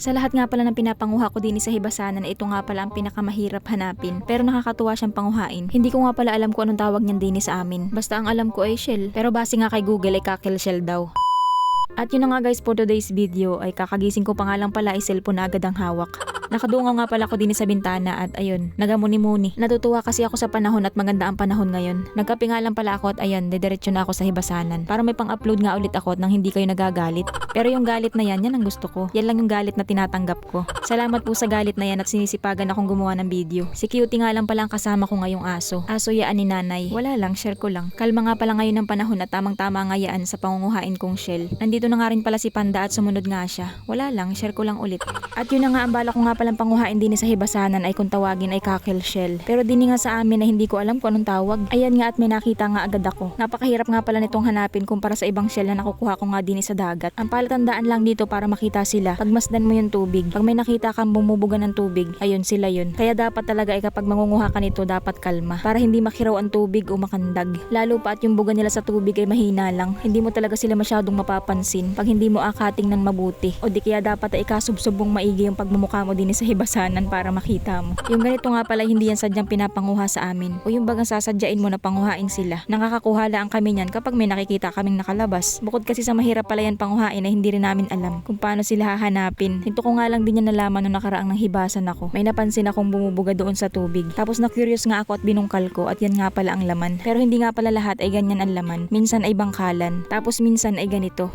Sa lahat nga pala ng pinapanguha ko din sa hibasanan, ito nga pala ang pinakamahirap hanapin. Pero nakakatuwa siyang panguhain. Hindi ko nga pala alam kung anong tawag niyan din sa amin. Basta ang alam ko ay shell. Pero base nga kay Google ay cockle shell daw. At yun na nga guys for today's video ay kakagising ko pa nga lang pala ay cellphone na agad ang hawak. Nakadungaw nga pala ako din sa bintana at ayun, nagamuni-muni. Natutuwa kasi ako sa panahon at maganda ang panahon ngayon. Nagkape nga lang pala ako at ayun, dediretso na ako sa hibasanan. Para may pang-upload nga ulit ako nang hindi kayo nagagalit. Pero yung galit na yan, yan ang gusto ko. Yan lang yung galit na tinatanggap ko. Salamat po sa galit na yan at sinisipagan akong gumawa ng video. Si Cutie nga lang pala ang kasama ko ngayong aso. Aso yaan ni nanay. Wala lang, share ko lang. Kalma nga pala ngayon ng panahon at tamang-tama nga yaan sa pangunguhain kong shell. Nandito na nga rin pala si Panda at sumunod nga siya. Wala lang, share ko lang ulit. At yun na nga ang bala ko nga palang panguhain din sa hibasanan ay kung tawagin ay cockle shell. Pero din nga sa amin na hindi ko alam kung anong tawag. Ayan nga at may nakita nga agad ako. Napakahirap nga pala nitong hanapin kumpara sa ibang shell na nakukuha ko nga din sa dagat. Ang palatandaan lang dito para makita sila. Pagmasdan mo yung tubig. Pag may nakita kang bumubuga ng tubig, ayun sila yun. Kaya dapat talaga ay kapag mangunguha ka nito, dapat kalma. Para hindi makiraw ang tubig o makandag. Lalo pa at yung buga nila sa tubig ay mahina lang. Hindi mo talaga sila masyadong mapapansin pag hindi mo akating ng mabuti. O di kaya dapat ay kasubsubong maigi yung pagmumukha mo din sa hibasanan para makita mo. Yung ganito nga pala hindi yan sadyang pinapanguha sa amin. O yung bagang sasadyain mo na panguhain sila. Nakakakuha lang kami niyan kapag may nakikita kaming nakalabas. Bukod kasi sa mahirap pala yan panguhain na hindi rin namin alam kung paano sila hahanapin. Ito ko nga lang din yan nalaman nung nakaraang nang hibasan ako. May napansin akong bumubuga doon sa tubig. Tapos na curious nga ako at binungkal ko at yan nga pala ang laman. Pero hindi nga pala lahat ay ganyan ang laman. Minsan ay bangkalan. Tapos minsan ay ganito.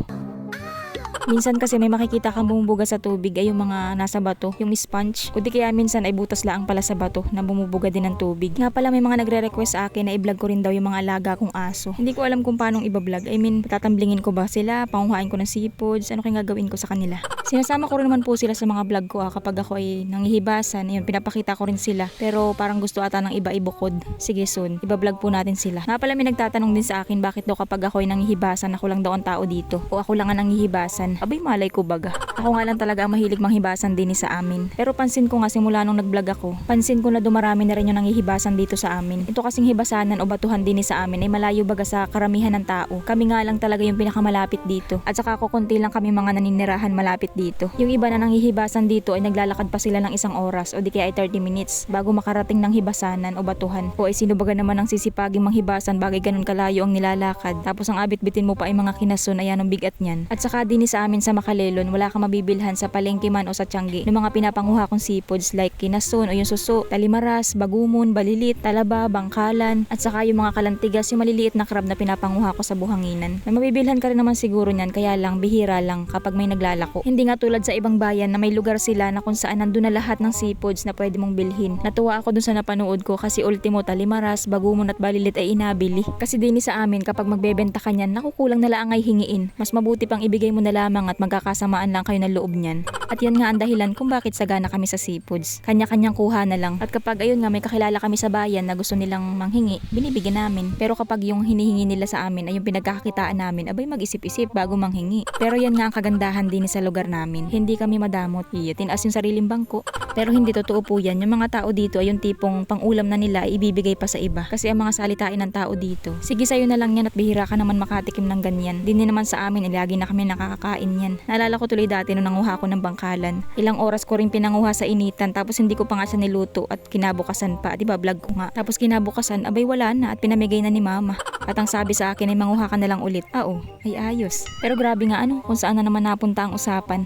Minsan kasi may makikita kang bumubuga sa tubig ay yung mga nasa bato, yung sponge. Kundi kaya minsan ay butas lang pala sa bato na bumubuga din ng tubig. Nga pala may mga nagre-request sa akin na i-vlog ko rin daw yung mga alaga kong aso. Hindi ko alam kung paano i-vlog. I mean, tatamblingin ko ba sila, panguhain ko ng seafoods, ano kaya gagawin ko sa kanila. Sinasama ko rin naman po sila sa mga vlog ko ah, kapag ako ay nangihibasan. Yun, pinapakita ko rin sila. Pero parang gusto ata ng iba ibukod. Sige soon, iba-vlog po natin sila. Nga pala may nagtatanong din sa akin bakit daw kapag ako ay nangihibasan, ako lang daw ang tao dito. O ako lang ang nangihibasan. Abay malay ko baga. Ako nga lang talaga ang mahilig manghibasan din sa amin. Pero pansin ko nga simula nung nag-vlog ako, pansin ko na dumarami na rin yung nanghihibasan dito sa amin. Ito kasing hibasanan o batuhan din sa amin ay malayo baga sa karamihan ng tao. Kami nga lang talaga yung pinakamalapit dito. At saka ako konti lang kami mga naninirahan malapit dito. Yung iba na nanghihibasan dito ay naglalakad pa sila ng isang oras o di kaya ay 30 minutes bago makarating ng hibasanan o batuhan. O ay sino baga naman ang sisipaging manghibasan bagay ganun kalayo ang nilalakad. Tapos ang abit-bitin mo pa ay mga kinason ayan ang bigat niyan. At saka din sa amin sa Makalelon wala kang mabibilhan sa palengke man o sa Tiangge ng mga pinapanguha kong seafoods like kinason o yung suso, talimaras, bagumon, balilit, talaba, bangkalan at saka yung mga kalantigas yung maliliit na crab na pinapanguha ko sa buhanginan. May mabibilhan ka rin naman siguro niyan kaya lang bihira lang kapag may naglalako. Hindi nga tulad sa ibang bayan na may lugar sila na kung saan nandun na lahat ng seafoods na pwede mong bilhin. Natuwa ako dun sa napanood ko kasi ultimo talimaras, bagumon at balilit ay inabili. Kasi din sa amin kapag magbebenta ka niyan, nakukulang na lang ay hingiin. Mas mabuti pang ibigay mo na lamang at magkakasamaan lang kayo ng loob niyan. At yan nga ang dahilan kung bakit sagana kami sa seafoods. Kanya-kanyang kuha na lang. At kapag ayun nga may kakilala kami sa bayan na gusto nilang manghingi, binibigyan namin. Pero kapag yung hinihingi nila sa amin ay yung pinagkakakitaan namin, abay mag-isip-isip bago manghingi. Pero yan nga ang kagandahan din sa lugar namin. Hindi kami madamot. Iya, tinaas yung sariling bangko. Pero hindi totoo po yan. Yung mga tao dito ay yung tipong pangulam na nila ay ibibigay pa sa iba. Kasi ang mga salitain ng tao dito. Sige sa'yo na lang yan at bihira ka naman makatikim ng ganyan. Di din naman sa amin, eh, lagi na kami nakakakain yan. Naalala ko tuloy dati nung nanguha ko ng bangkalan. Ilang oras ko rin pinanguha sa initan tapos hindi ko pa nga siya niluto at kinabukasan pa. Di ba vlog ko nga. Tapos kinabukasan, abay wala na at pinamigay na ni mama. At ang sabi sa akin ay manguha ka na lang ulit. Ah, Oo, ay ayos. Pero grabe nga ano, kung saan na naman napunta ang usapan.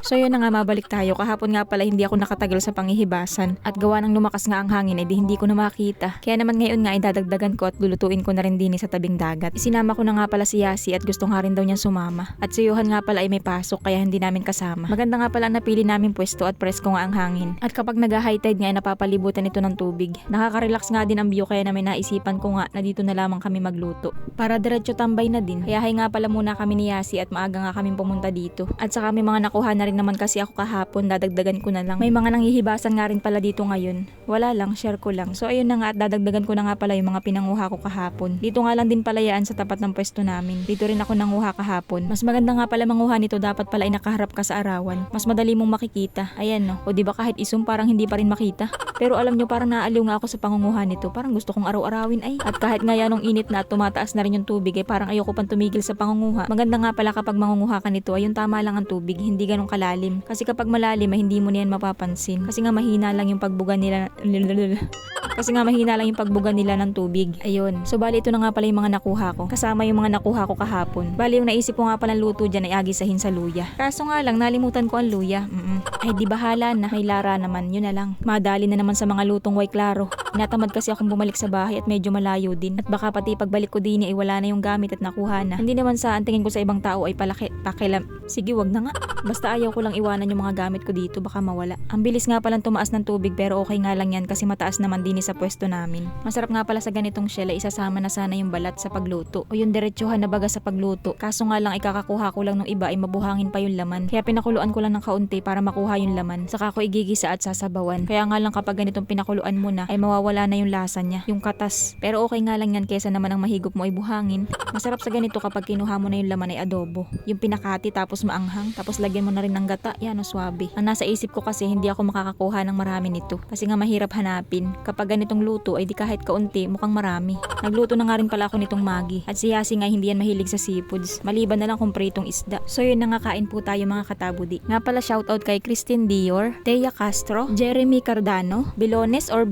So yun na nga mabalik tayo. Kahapon nga pala hindi ako nakatagal sa pangihibasan. At gawa ng lumakas nga ang hangin ay di hindi ko na makita. Kaya naman ngayon nga ay dadagdagan ko at lulutuin ko na rin din sa tabing dagat. Isinama ko na nga pala si Yasi at gusto nga rin daw niyang sumama. At si Johan nga pala ay may pasok kaya hindi namin kasama. Maganda nga pala napili namin pwesto at presko nga ang hangin. At kapag nag-high tide nga ay napapalibutan ito ng tubig. Nakaka-relax nga din ang view kaya namin naisipan ko nga na dito na lamang kami magluto. Para diretso tambay na din. Kaya hay nga pala muna kami ni Yasi at maaga nga kaming pumunta dito. At saka may mga nakuha na rin naman kasi ako kahapon, dadagdagan ko na lang. May mga nanghihibasan nga rin pala dito ngayon. Wala lang, share ko lang. So ayun na nga dadagdagan ko na nga pala yung mga pinanguha ko kahapon. Dito nga lang din pala yan sa tapat ng pwesto namin. Dito rin ako nanguha kahapon. Mas maganda nga pala manguha nito dapat pala ay nakaharap ka sa arawan. Mas madali mong makikita. Ayan no. O di ba kahit isum parang hindi pa rin makita. Pero alam nyo, parang naaliw nga ako sa pangunguha nito. Parang gusto kong araw-arawin ay. At kahit nga yan init na at tumataas na rin yung tubig, eh parang ayoko pang tumigil sa pangunguha. Maganda nga pala kapag mangunguha ka nito, ay yung tama lang ang tubig, hindi ganun kalalim. Kasi kapag malalim, hindi mo na yan mapapansin. Kasi nga mahina lang yung pagbuga nila. Kasi nga mahina lang yung pagbuga nila ng tubig. Ayun. So bali ito na nga pala yung mga nakuha ko. Kasama yung mga nakuha ko kahapon. Bali yung naisip ko nga pala luto dyan ay agisahin sa luya. Kaso nga lang, nalimutan ko ang luya. Mm-mm. Ay di bahala na. May lara naman. Yun na lang. Madali na naman sa mga lutong way klaro. Natamad kasi akong bumalik sa bahay at medyo malayo din. At baka pati pagbalik ko din ay wala na yung gamit at nakuha na. Hindi naman sa ang ko sa ibang tao ay palaki, pakilam. Sige, wag na nga. Basta ayaw ko lang iwanan yung mga gamit ko dito baka mawala. Ang bilis nga palang tumaas ng tubig pero okay nga lang yan kasi mataas naman din sa pwesto namin. Masarap nga pala sa ganitong shell ay isasama na sana yung balat sa pagluto o yung diretsuhan na baga sa pagluto. Kaso nga lang ikakakuha ko lang nung iba ay mabuhangin pa yung laman. Kaya pinakuluan ko lang ng kaunti para makuha yung laman. Saka ko igigisa at sasabawan. Kaya nga lang kapag ganitong pinakuluan mo na ay mawawala na yung lasa niya, yung katas. Pero okay nga lang yan kesa naman ang mahigop mo ay buhangin. Masarap sa ganito kapag kinuha mo na yung laman ay adobo. Yung pinakati tapos maanghang tapos lagyan mo na rin ng gata, yan o swabe. Ang nasa isip ko kasi hindi ako makakakuha ng marami nito kasi nga mahirap hanapin. Kapag ganitong luto ay di kahit kaunti mukhang marami. Nagluto na nga rin pala ako nitong magi at si Yasi nga hindi yan mahilig sa seafoods. Maliban na lang kung pritong isda. So yun na nga kain po tayo mga katabudi. Nga pala shoutout kay Christine Dior, Thea Castro, Jeremy Cardano, Bilones or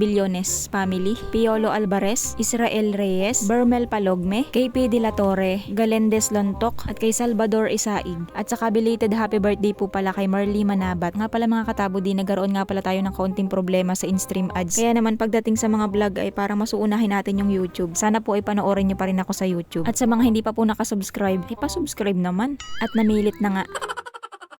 Family, Piolo Alvarez, Israel Reyes, Bermel Palogme, KP De La Torre, Galendez Lontok, at kay Salvador Isaig. At saka belated happy birthday po pala kay Marley Manabat. Nga pala mga katabudi, nagkaroon nga pala tayo ng kaunting problema sa in-stream ads. Kaya naman pagdating sa mga vlog ay parang masuunahin natin yung YouTube. Sana po ay panoorin nyo pa rin ako sa YouTube. At sa mga hindi pa po nakasubscribe, ay pa-subscribe naman. At namilit na nga.